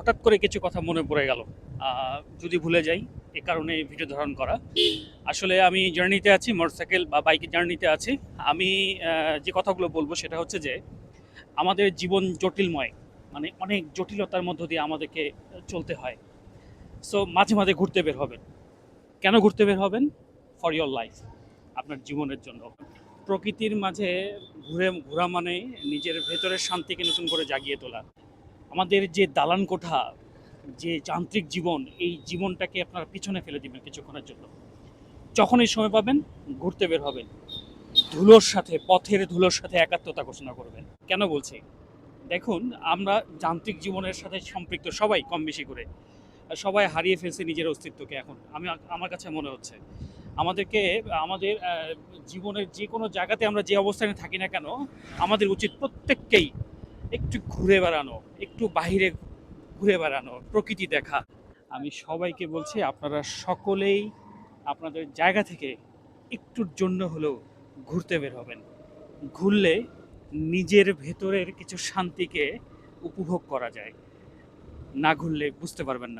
হঠাৎ করে কিছু কথা মনে পড়ে গেল। যদি ভুলে যাই, এ কারণে ভিডিও ধারণ করা। আসলে আমি জার্নিতে আছি মোটরসাইকেল বা বাইকের জার্নিতে আছি। আমি যে কথাগুলো বলব সেটা হচ্ছে যে, আমাদের জীবন জটিলময় মানে অনেক জটিলতার মধ্য দিয়ে আমাদেরকে চলতে হয়। সো মাঝে মাঝে ঘুরতে বের হবেন। কেন ঘুরতে বের হবেন? ফর ইয়োর লাইফ আপনার জীবনের জন্য। প্রকৃতির মাঝে ঘুরে, ঘোরা মানে নিজের ভেতরের শান্তিকে নতুন করে জাগিয়ে তোলা। আমাদের যে দালান কোঠা, যে যান্ত্রিক জীবন, এই জীবনটাকে আপনারা পিছনে ফেলে দিবেন কিছুক্ষণের জন্য। যখনই সময় পাবেন, ঘুরতে বের হবেন। ধুলোর সাথে, পথের ধুলোর সাথে একাত্মতা ঘোষণা করবেন। কেন বলছি? দেখুন, আমরা যান্ত্রিক জীবনের সাথে সম্পৃক্ত সবাই, কম বেশি করে। সবাই হারিয়ে ফেলছে নিজের অস্তিত্বকে এখন। আমি, আমার কাছে মনে হচ্ছে, আমাদেরকে, আমাদের জীবনের যে কোনো জায়গাতে আমরা যে অবস্থানে থাকি না কেন, আমাদের উচিত প্রত্যেককেই একটু ঘুরে বেড়ানো, একটু বাহিরে ঘুরে বেড়ানো, প্রকৃতি দেখা। আমি সবাইকে বলছি, আপনারা সকলেই আপনাদের জায়গা থেকে একটুর জন্য হলেও ঘুরতে বের হবেন। ঘুরলে নিজের ভেতরের কিছু শান্তিকে উপভোগ করা যায়। না ঘুরলে বুঝতে পারবেন না।